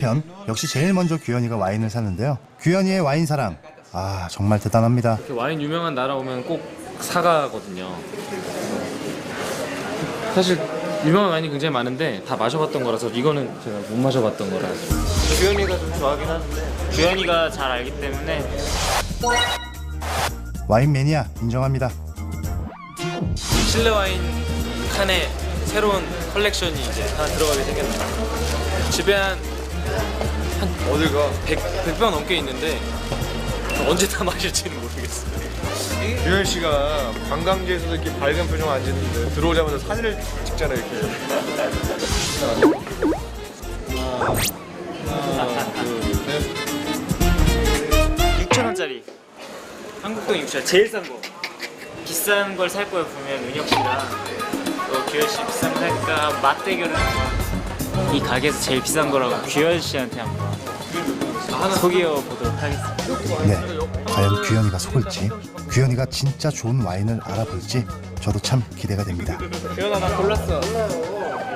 편 역시 제일 먼저 규현이가 와인을 샀는데요. 규현이의 와인 사랑 아 정말 대단합니다. 이렇게 와인 유명한 나라 오면 꼭 사가거든요. 사실 유명한 와인이 굉장히 많은데 다 마셔봤던 거라서 이거는 제가 못 마셔봤던 거라. 규현이가 좀 좋아하긴 하는데 규현이가 잘 알기 때문에 와인 매니아 인정합니다. 실내 와인 칸에 새로운 컬렉션이 이제 하나 들어가게 생겼다. 집에 한, 한 어딜 가? 100, 100병 넘게 있는데 언제 다 마실지는 모르겠어요. 규현 씨가 관광지에서도 이렇게 밝은 표정 안 짓는데 들어오자마자 사진을 찍잖아요 이렇게. 6,000원짜리 한국동 6,000원 제일 싼 거 비싼 걸 살 거야 보면 은혁 씨랑 또 규현 씨 비싼 거 살까 맞대결을 한번 이 가게에서 제일 비싼 거라고 규현 씨한테 한번 소개해 보도록 하겠습니다 네, 과연 규현이가 속을지 규현이가 진짜 좋은 와인을 알아볼지 저도 참 기대가 됩니다. 규현아 나 골랐어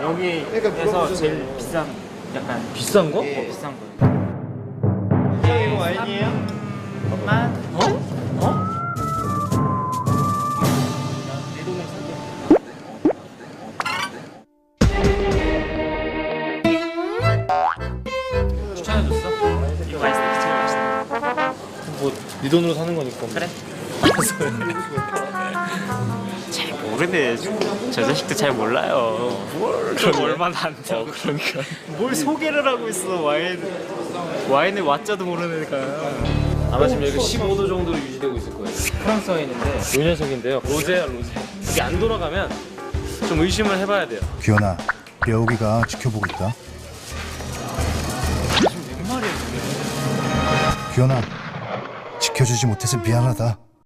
여기에서 제일 비싼 약간 비싼 거? 어, 비싼 거 형, 이거 와인이에요? 엄마 추천해줬어? 이거 맛있어 제일 맛있어 뭐네 돈으로 사는 거니까. 그래? 잘 모르네. 저 자식도 잘 몰라요. 뭘 얼마나 안 돼. 그러니까. 뭘 소개를 하고 있어 와인. 와인을 와짜도 모르는 애가. 아마 지금 여기 15도 정도로 유지되고 있을 거예요. 프랑스 와인인데 요 녀석인데요. 로제야 로제. 이게 안 돌아가면 좀 의심을 해봐야 돼요. 규현아, 려욱이가 지켜보고 있다. 규현아, 지켜주지 못해서 미안하다.